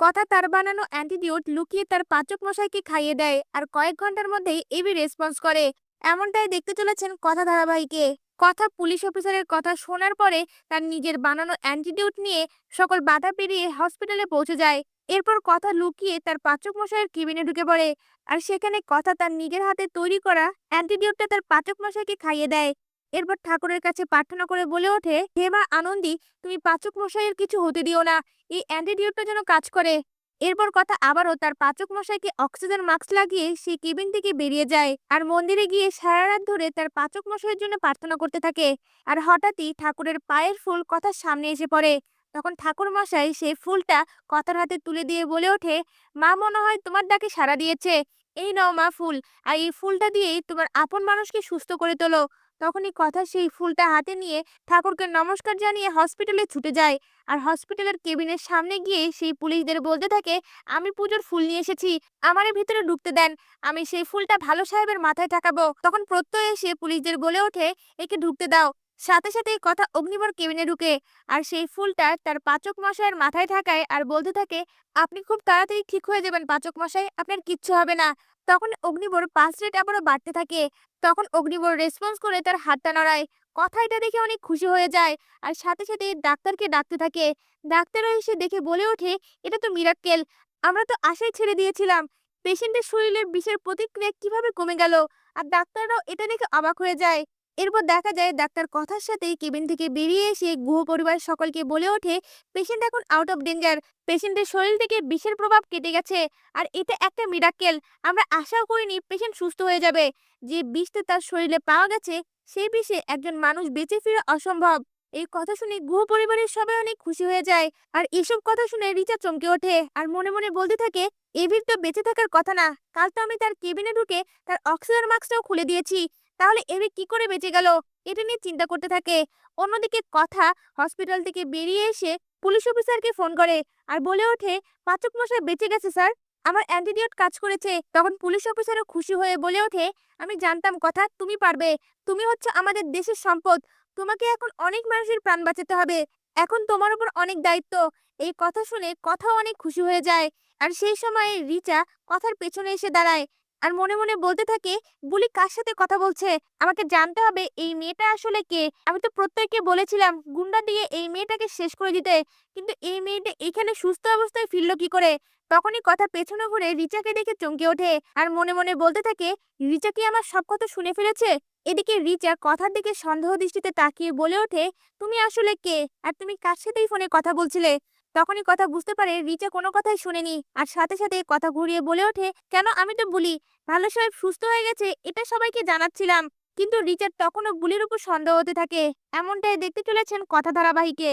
কথা তার বানানো অ্যান্টিডিউট লুকিয়ে তার পাচক মশাইকে খাইয়ে দেয় আর কয়েক ঘণ্টার মধ্যেই এবি রেসপন্স করে। এমনটাই দেখতে চলেছেন কথা ধারাবাহিকে। কথা পুলিশ অফিসারের কথা শোনার পরে তার নিজের বানানো অ্যান্টিডিউট নিয়ে সকল বাধা পেরিয়ে হসপিটালে পৌঁছে যায়। এরপর কথা লুকিয়ে তার পাচক মশাইয়ের কেবিনে ঢুকে পড়ে। আর সেখানে কথা তার নিজের হাতে তৈরি করা অ্যান্টিডিউটটা তার পাচক মশাইকে খাইয়ে দেয়। এরপর ঠাকুরের কাছে প্রার্থনা করে বলে ওঠে, হে মা আনন্দী, তুমি পাচক মশাইয়ের কিছু হতে দিও না, এই অ্যান্টিডিউটটা যেন কাজ করে। এরপর কথা আবারও তার পাচক মশাইকে অক্সিজেন মাস্ক লাগিয়ে সেই কেবিন থেকে বেরিয়ে যায় আর মন্দিরে গিয়ে সারা রাত ধরে তার পাচক মশাইয়ের জন্য প্রার্থনা করতে থাকে। আর হঠাৎই ঠাকুরের পায়ের ফুল কথার সামনে এসে পড়ে। তখন ঠাকুর মশাই সেই ফুলটা কথার হাতে তুলে দিয়ে বলে ওঠে, মা মনে হয় তোমার ডাকে সাড়া দিয়েছে। এই নাও মা ফুল, আর এই ফুলটা দিয়েই তোমার আপন মানুষকে সুস্থ করে তোলো। তখনই কথা সেই ফুলটা হাতে নিয়ে ঠাকুরকে নমস্কার জানিয়ে হসপিটালে ছুটে যায়। আর হসপিটালের কেবিনের সামনে গিয়ে সেই পুলিশদের বলতে থাকে, আমি পুজোর ফুল নিয়ে এসেছি, আমারে ভিতরে ঢুকতে দেন। আমি সেই ফুলটা ভালো সাহেবের মাথায় ঠাকাবো। তখন প্রত্যয় এসে পুলিশদের বলে ওঠে, একে ঢুকতে দাও। সাথে সাথে কথা অগ্নিবর কেবিনে ঢুকে। আর সেই ফুলটা তার পাচক মশাইয়ের মাথায় ঠাকায় আর বলতে থাকে, আপনি খুব তাড়াতাড়ি ঠিক হয়ে যাবেন পাচক মশাই আপনার কিচ্ছু হবে না। তখন অগ্নিবর পাঁচ রেট আবারও বাড়তে থাকে। তখন অগ্নিবর রেসপন্স করে তার হাতটা নড়ায়। কথা এটা দেখে অনেক খুশি হয়ে যায় আর সাথে সাথে ডাক্তারকে ডাকতে থাকে। ডাক্তাররা এসে দেখে বলে ওঠে, এটা তো মিরাক্কেল আমরা তো আশাই ছেড়ে দিয়েছিলাম। পেশেন্টের শরীরের বিষের প্রতিক্রিয়া কীভাবে কমে গেল? আর ডাক্তাররাও এটা দেখে অবাক হয়ে যায়। এরপর দেখা যায় ডাক্তার কথার সাথেই কেবিন থেকে বেরিয়ে এসে গুহ পরিবার সকলকে বলে ওঠে পেশেন্ট এখন আউট অফ ডেঞ্জার পেশেন্টের শরীর থেকে বিষের প্রভাব কেটে গেছে। আর এটা একটা মিরাক্কেল আমরা আশাও করিনি পেশেন্ট সুস্থ হয়ে যাবে। যে বিষটা তার শরীরে পাওয়া গেছে, সেই বিষে একজন মানুষ বেঁচে ফিরা অসম্ভব। এই কথা শুনে গুহ পরিবারের সবাই অনেক খুশি হয়ে যায়। আর এসব কথা শুনে রিচা চমকে ওঠে আর মনে মনে বলতে থাকে এভির তো বেঁচে থাকার কথা না। কাল তো আমি তার কেবিনে ঢুকে তার অক্সিজেন মাস্কটাও খুলে দিয়েছি। তাহলে এভি কি করে বেঁচে গেল? এটা নিয়ে চিন্তা করতে থাকে। অন্যদিকে কথা হসপিটাল থেকে বেরিয়ে এসে পুলিশ অফিসারকে ফোন করে আর বলে ওঠে, পাচক মশাই বেঁচে গেছে, স্যার। আমার অ্যান্টিডিওট কাজ করেছে। তখন পুলিশ অফিসারও খুশি হয়ে বলে ওঠে, আমি জানতাম কথা, তুমি পারবে। তুমি হচ্ছে আমাদের দেশের সম্পদ। তোমাকে এখন অনেক মানুষের প্রাণ বাঁচাতে হবে। এখন তোমার উপর অনেক দায়িত্ব। এই কথা শুনে কথা অনেক খুশি হয়ে যায়। আর সেই সময় রিচা কথার পেছনে এসে দাঁড়ায়। আর মনে মনে বলতে থাকে, বুলি কার সাথে কথা বলছে? আমাকে জানতে হবে এই মেয়েটা আসলে কে? আমি তো প্রত্যেককে বলেছিলাম, গুন্ডা দিয়ে এই মেয়েটাকে শেষ করে দিতে। কিন্তু এই মেয়েটা এখানে সুস্থ অবস্থায় ফিরলো কি করে? তখনই কথা পেছনে ঘুরে রিচাকে দেখে চমকে ওঠে। আর মনে মনে বলতে থাকে, রিচা কি আমার সব কথা শুনে ফেলেছে? এদিকে রিচা কথার দিকে সন্দেহ দৃষ্টিতে তাকিয়ে বলে ওঠে, তুমি আসলে কে? আর তুমি কার সাথেই ফোনে কথা বলছিলে? তখনই কথা বুঝতে পারে রিচা কোনো কথাই শুনেনি। আর সাথে সাথে কথা ঘুরিয়ে বলে ওঠে, কেন আমি তো বলি? ভালো সাহেব সুস্থ হয়ে গেছে, এটা সবাইকে জানাচ্ছিলাম। কিন্তু রিচার তখনও বুলির উপর সন্দেহ হতে থাকে। এমনটাই দেখতে চলেছেন কথা ধারাবাহিকে